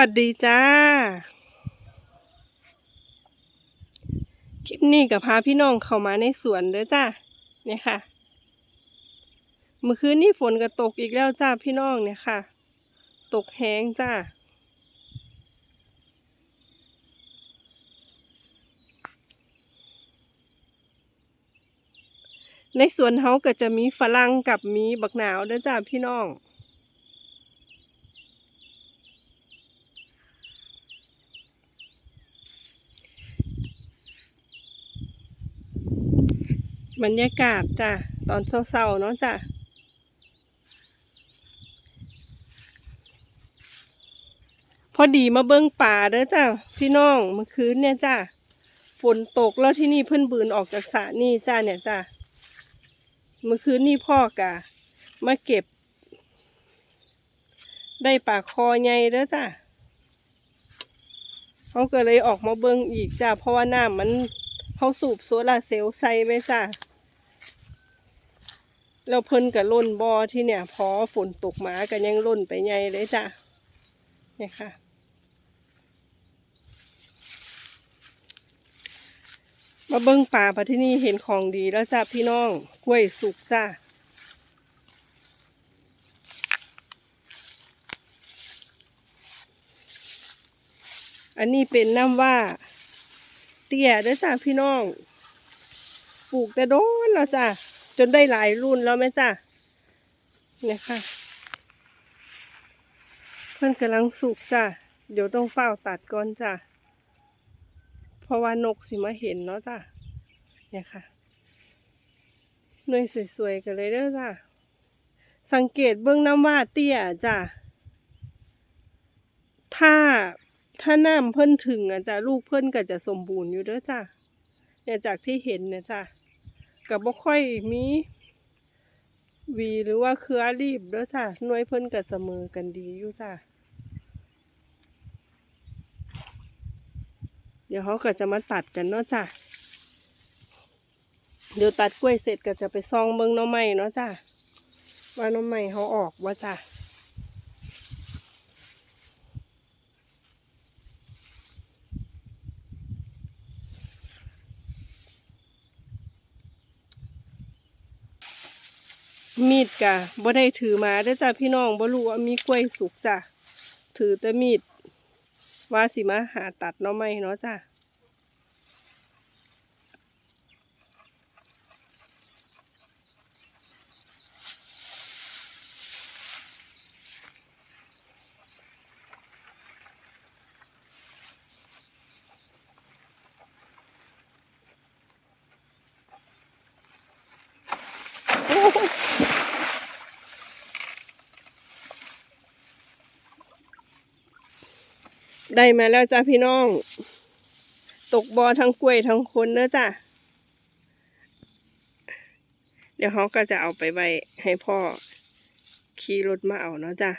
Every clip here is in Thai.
วัสดีจ้า คลิปนี้กับพาพี่น้องเข้ามาในสวนเด้อจ้าเนี่ยค่ะ เมื่อคืนนี้ฝนก็ตกอีกแล้วจ้าพี่น้องเนี่ยค่ะ ตกแห้งจ้าในสวนเฮาก็จะมีฝรั่งกับมีบักหนาวเด้อจ้าพี่น้อง บรรยากาศจ้ะ ตอนเศร้าๆเนาะจ้ะพอดีมาเบิ้งป่าเด้อจ้ะพี่น้องเมื่อคืนเนี่ยจ้ะฝนตกแล้วที่นี่เพิ่นบืนออกจากสระนี่จ้ะเนี่ยจ้ะเมื่อคืนนี่พ่อกะมาเก็บ ได้ปลาคอใหญ่เด้อจ้ะเขาก็เลยออกมาเบิ้งอีกจ้ะเพราะว่าน้ำมันเขาสูบโซลาร์เซลล์ใส่ไหมจ้ะ แล้วเพิ่นกับล่นบอที่เนี่ย พอฝนตกมากันยังล่นไปไงเลยจ้ะเนี่ยค่ะ มาเบิ้งป่าปะที่นี่เห็นของดีแล้วจ้ะพี่น้องกล้วยสุกจ้ะอันนี้เป็นน้ำว่า เตี้ยเด้อจ้าพี่น้อง ปลูกแต่โดนแล้วจ้า จนได้หลายรุ่นแล้วไหมจ้าเนี่ยค่ะ เพื่อนกำลังสุกจ้าเดี๋ยวต้องเฝ้าตัดก่อนจ้าเพราะว่านกสิมาเห็นเนาะจ้าเนี่ยค่ะหน่วยสวยๆกันเลยเด้อจ้าสังเกตเบื้องน้ำว่าเตี้ยจ้าถ้าถ้าน้ำเพิ่นถึงอะจ้ะลูกเพิ่นก็จะสมบูรณ์อยู่เด้อจ้ะเนี่ยจากที่เห็นเนี่ยจ้ะ กับบ่ค่อยมีวีหรือว่าเครือรีบเด้วจ้ะหน่วยเพิ่นกับเสมอกันดีอยู่จ้ะเดี๋ยวเขาก็จะมาตัดกันเนาะจ้ะเดี๋ยวตัดกล้วยเสร็จก็จะไปซองเบิ่งน้อไม้เนาะจ้ะว่าน้อไม้เขาออกว่าจ้ะ มีดกะบ่ได้ถือมาได้จ้ะพี่น้องบ่รู้ว่ามีกล้วยสุกจ้ะถือแต่มีดว่าสิมาหาตัดเนาะไม่เนาะจ้ะ ได้มาแล้วจ้ะพี่น้อง ตกบอทั้งกล้วยทั้งคนเนอะจ้ะเดี๋ยวเขาก็จะเอาไปไว้ให้พ่อขี่รถมาเอาเนาะจ้ะ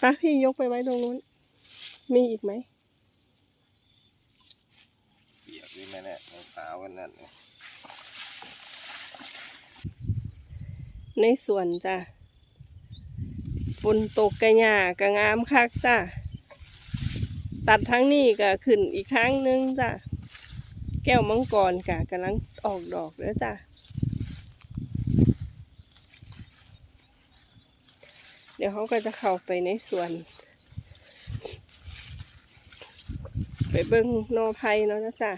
ตาพี่ยกไปไว้ตรงนู้น มีอีกไหมเปียกนี่แม่เนี่ยรองเท้ากันนั่นเนี่ยในสวนจ้ะ ฝนตกกระหยากระงามคักจ้ะตัดทั้งนี้ก็ขึ้นอีกครั้งหนึงจ้ะแก้วมังกรกะกำลังออกดอกแล้วจ้ะเดี๋ยวเขาก็จะเข้าไปในสวน ไปเบิ้งนอไผ่เนาะนะจ้ะ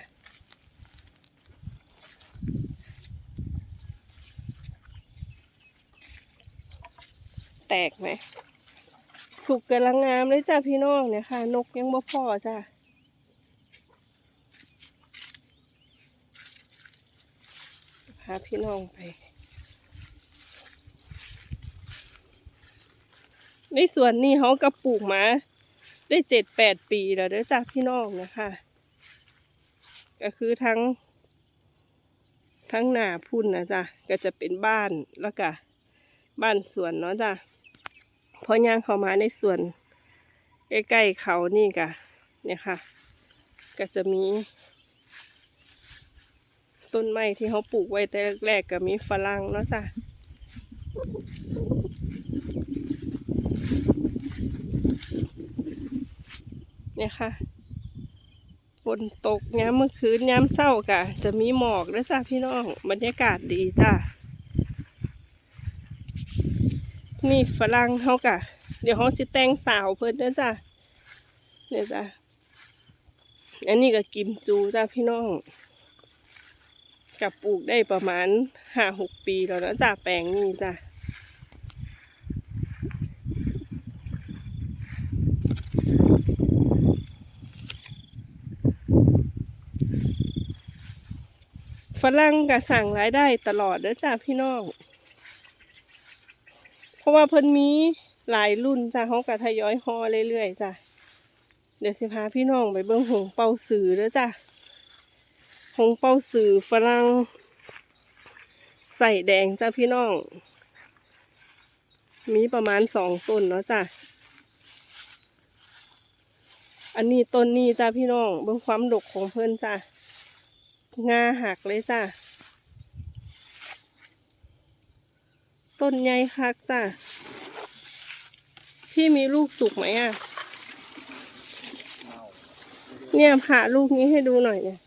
แตกไหม สุกกำลังงามเลยจ้ะพี่น้องเนี่ยค่ะ นกยังบ่พอจ้ะพาพี่น้องไป ในสวนนี่เขาก็ปลูกมาได้เจ็ดแปดปีแล้วเด้อจ้ะพี่น้องนะคะก็คือทั้ง ทั้งหน้าพุ่นนะจ้ะก็จะเป็นบ้านแล้วก็บ้านสวนเนาะจ้ะ พอย่างเข้ามาในส่วนใกล้ๆเขานี่กะเนี่ยค่ะ ก็จะมี ต้นไม้ที่เขาปลูกไว้แต่แรกๆก็มีฝรั่งเนาะจ้ะเนี่ยค่ะฝนตกย้ำเมื่อคืนย้ำเศร้ากะจะมีหมอกแล้วจ้าพี่น้องบรรยากาศดีจ้า นี่ฝรั่งเขากะ เดี๋ยวเขาสิแต่งสาวเพิ่นเด้อจ้าเนี่ยจ้าอันนี้ก็กิมจูจ้าพี่น้อง กับปลูกได้ประมาณห้าหกปีแล้วนะจ้าแปลงนี้จ้าฝรั่งก็สั่งรายได้ตลอดเด้อจ้าพี่น้อง ราะว่าเพิ่นมีหลายรุ่นจ้าเขาก็ทยอยฮอเรื่อยๆจ้าเดี๋ยวสิพาพี่น้องไปเบิ่งหงเป่าสือเด้อจ้าหงเป่าสือฝรั่งใส่แดงจ้าพี่น้อง มีประมาณสองต้นเนาะจ้าอันนี้ต้นนี้จ้าพี่น้องเบิ่งความดกของเพิ่นจ้างาหักเลยจ้ะ ต้นใหญ่คักจ้ะ พี่มีลูกสุกไหมอะ เนี่ยผ่าลูกนี้ให้ดูหน่อยเนี่ย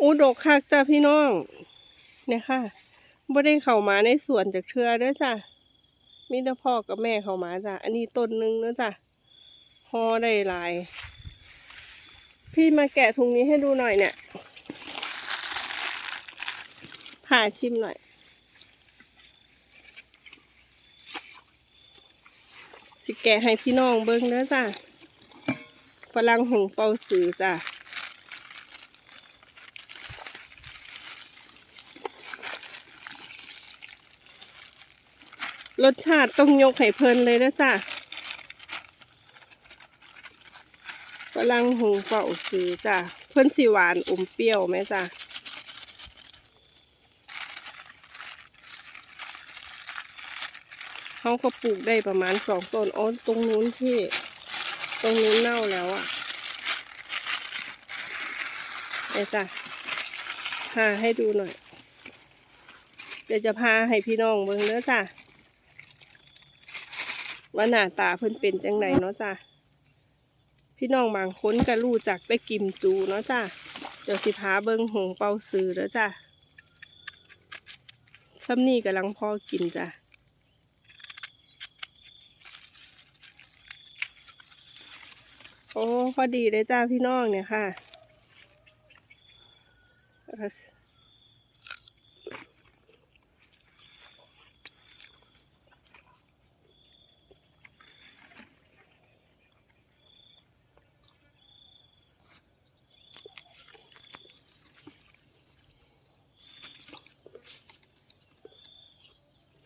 อู้ดกคักจ้ะพี่น้อง เนี่ยค่ะไม่ได้เข้ามาในสวนจากเชือเด้อจ้ะมีแต่พ่อกับแม่เข้ามาจ้ะ อันนี้ต้นหนึงเนอจ้ะพอได้หลาย พี่มาแกะถุงนี้ให้ดูหน่อยเนี่ย ผ่าชิมหน่อย สิแกะให้พี่น้องเบิ้งเด้อจ้ะฝรั่งหงเป่าสือจ้ะรสชาติต้องยกให้เพลินเลยนะจ้ะฝรั่งหงเป่าซื้อจ้ะ เพิ่นสีหวานอมเปรี้ยวไหมจ้ะ เขาก็ปลูกได้ประมาณสองต้นอ๋อตรงนู้นที่ ตรงนู้นเน่าแล้วอะเดี๋ยวจ้ะพาให้ดูหน่อย เดี๋ยวจะพาให้พี่น้องเบิ่งเนื้อจ้ะว่าหน้าตาเพิ่นเป็นจังไหนเนาะจ้ะพี่น้องบางคนก็รู้จักได้กิมจูเนาะจ้ะเดี๋ยวสิพาเบิ้งหงเปาซื้อแล้วจ้ะซ้ำนี่กำลังพอกินจ้ะ โอ้พอดีเลยจ้าพี่น้องเนี่ยค่ะ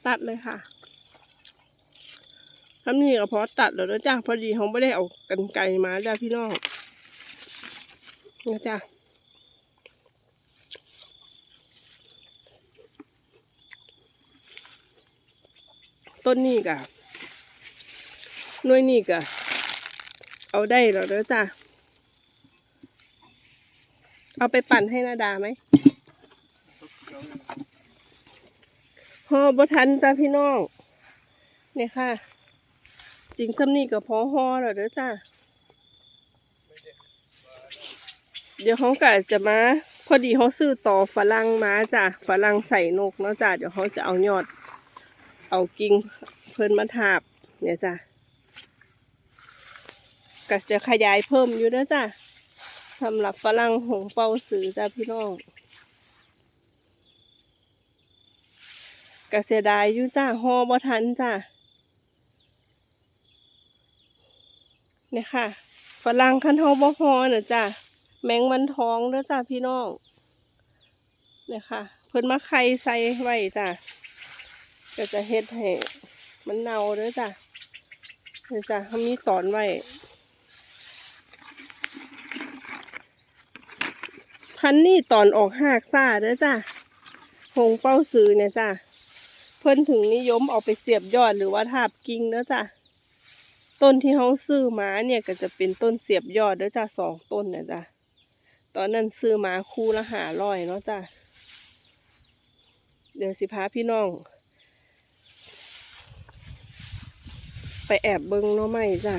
ตัดเลยค่ะ ทำนี่ก็พอตัดแล้วนะจ้าพอดีเขาไม่ได้เอากันไกลมาจ้าพี่น้องนะจ้าต้นนี้กะหน่วยนี่กะเอาได้แล้วเด้อจ้าเอาไปปั่นให้นาดาไหมพอบทันจ้าพี่น้องเนี่ยค่ะ จริงซ้ำนี่ก็พอฮอแล้วเด้อจ้าเดี๋ยวเขาก็จะมา พอดีเขาซื้อต่อฝรั่งมาจ้ะฝรั่งใส่นกเนาะจ้ะเดี๋ยวเขาจะเอายอด เอากิ่งเพิ่นมาทาบ เนี่ยจ้ะก็จะขยายเพิ่มอยู่เด้อจ้ะสำหรับฝรั่งหงเปาสือจ้ะพี่น้องก็เสียดายอยู่จ้าฮอบ่ทันจ้า เนี่ยค่ะ ฝรั่งคันเฮาบ่ฮอน่ะจ้าแมงมันท้องเด้อจ้าพี่น้องเนี่ยค่ะ เพิ่นมาไข่ใส่ไว้จ้าก็จะเฮ็ดให้มันเน่าเด้อจ้าเนี่ยจ้าเขามีตอนไว้พันนี่ตอนออกหากซ่าเด้อจ้าหงเป้าซื้อเนี่ยจ้าเพิ่นถึงนิยมเอาไปเสียบยอดหรือว่าทาบกิ่งเด้อจ้ะ ต้นที่เขาซื้อมาเนี่ยก็จะเป็นต้นเสียบยอดเด้อจ้ะสองต้นนะจ้ะตอนนั้นซื้อมาคู่ละหาร้อยเนาะจ้ะเดี๋ยวสิพาพี่น้อง ไปแอบเบิ่งหน้อใหม่จ้ะ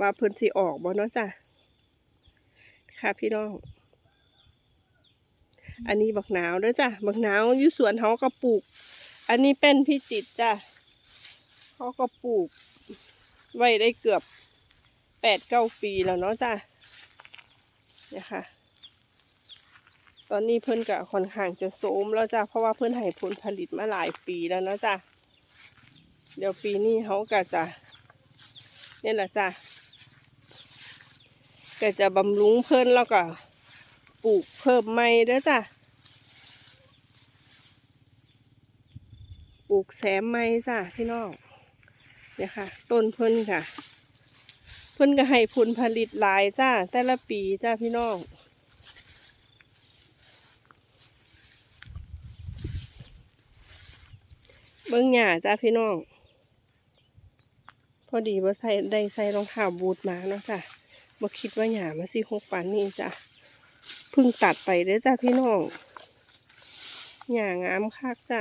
ว่าเพิ่นสิออกบ่เนาะจ้ะค่ะพี่น้อง อันนี้บักหนาวเด้อจ้ะบักหนาวอยู่สวนเขาก็ปลูก อันนี้เป็นพี่จิตจ้ะเขาก็ปลูก ไว้ได้เกือบแปดเก้าปีแล้วเนาะจ้ะเนี่ยค่ะ ตอนนี้เพิ่นก็ค่อนข้างจะโสมแล้วจ้ะเพราะว่าเพิ่นให้ผลผลิตมาหลายปีแล้วเนาะจ้ะเดี๋ยวปีนี้เขาก็จะเนี่ยแหละจ้ะก็จะบำรุงเพิ่นแล้วก็ปลูกเพิ่มใหม่เด้อจ้ะปลูกแซมใหม่จ้ะพี่น้อง เนี่ยค่ะ ต้นเพิ่นค่ะ เพิ่นก็ให้ผลผลิตหลายจ้า แต่ละปีจ้าพี่น้องเบิ้งหญ้าจ้าพี่น้อง พอดีว่าใส่ได้ใส่รองเท้าบูทมาเนาะจ้ะบ่คิดว่าหญ้ามาสิหกปานนี้จ้ะเพิ่งตัดไปเด้อจ้าพี่น้องหญ้างามคักจ้ะ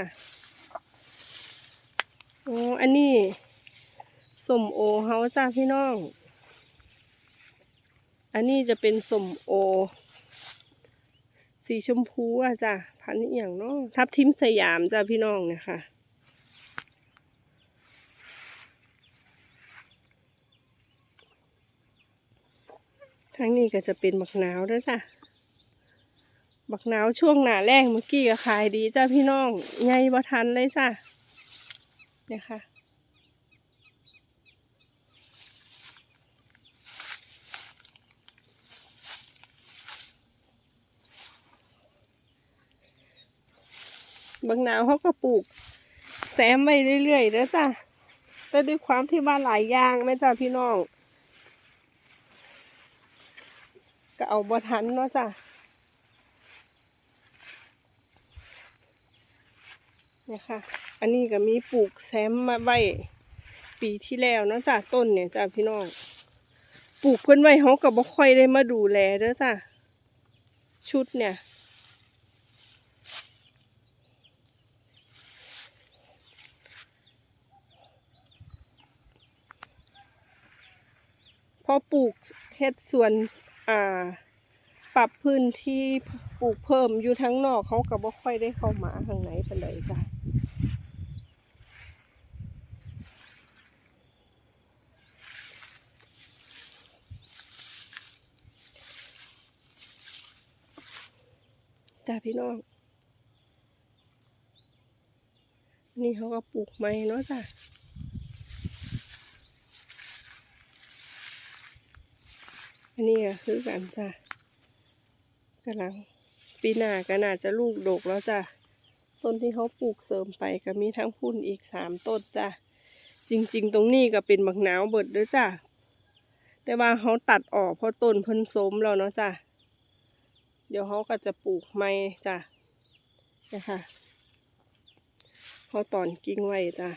โอ้อันนี้ สมโอเฮาจ้าพี่น้อง อันนี้จะเป็นสมโอ สีชมพูอะจ้ะพันธุ์อย่างเนาะทับทิมสยามจ้ะพี่น้องเนี่ยค่ะทางนี้ก็จะเป็นบักหนาวด้วยจ้ะบักหนาวช่วงหนาแรงเมื่อกี้ก็ขายดีจ้าพี่น้องไงบ่ทันเลยจ้ะเนี่ยค่ะ บางหนาวเขาก็ปลูกแซมไว้เรื่อยๆแล้วจ้ะแต่ด้วยความที่ว่านหลายอย่างแม่จ้ะพี่น้อง ก็เอาบ่ทันเนาะจ้ะเนี่ยค่ะ อันนี้ก็มีปลูกแซมมาไว้ปีที่แล้วเนาะจ้ะต้นเนี่ยจ้ะพี่น้อง ปลูกเพิ่นไว้เขาก็บ่ค่อยได้มาดูแลเด้อจ้ะชุดเนี่ย อปลูกเฮ็ดสวนอ่า ปรับพื้นที่ปลูกเพิ่มอยู่ทั้งนอกเขาก็บ่ค่อยได้เข้ามาทางไหนปานใดจ้ะจ้าพี่น้อง นี่เขาก็ปลูกไม้เนาะจ้ะ อันนี้ก็คือกันจ้ะกำลังปีหน้าก็น่าจะลูกดกแล้วจ้ะต้นที่เขาปลูกเสริมไปก็มีทั้งพุ่นอีกสามต้นจ้ะจริง ๆ ตรงนี้ก็เป็นบักหนาวเบิดด้วยจ้ะแต่ว่าเขาตัดออกเพราะต้นเพิ่นสมแล้วเนาะจ้ะเดี๋ยวเขาก็จะปลูกใหม่จ้ะนะคะเขาตอนกิ่งไว้จ้ะ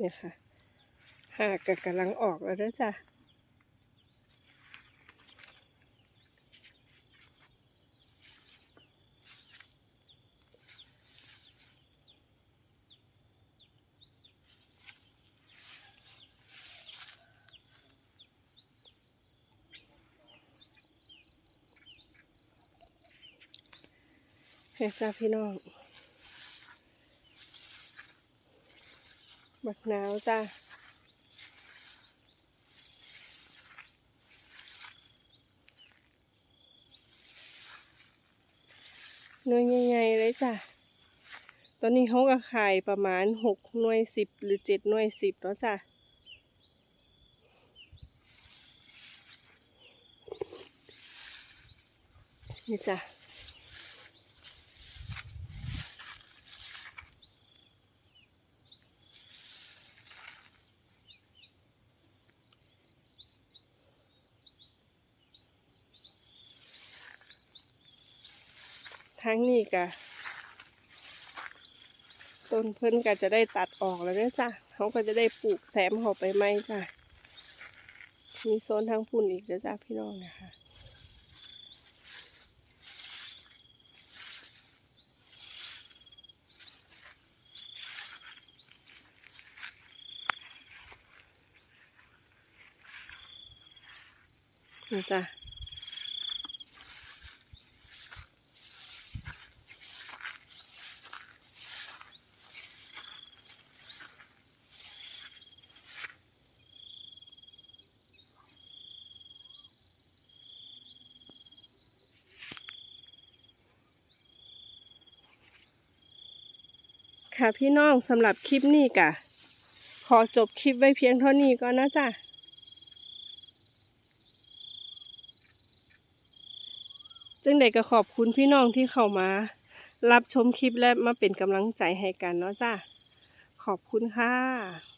เนี่ยค่ะ หากก็กำลังออกแล้วด้วยจ้ะเจ้าพี่น้องบักหนาวจ้า หน่วยใหญ่ๆเลย จ้ะ ตอนนี้เขาก็ขายประมาณหกหน่วยสิบหรือเจ็ดหน่วยสิบแล้วจ้ะนี่จ้ะทั้งนี้ก็ ต้นเพิ่นก็จะได้ตัดออกแล้วเนี่ยจ้ะเขาก็จะได้ปลูกแซมห่อไปไหมจ้ะมีโซนทางพุ่นอีกนะจ้ะพี่น้องนะคะจ้ะ ค่ะพี่น้องสำหรับคลิปนี้กะขอจบคลิปไว้เพียงเท่านี้ก่อนนะจ๊ะจึงเด็กก็ขอบคุณพี่น้องที่เข้ามา รับชมคลิปและมาเป็นกำลังใจให้กันเนาะจ้ะขอบคุณค่ะ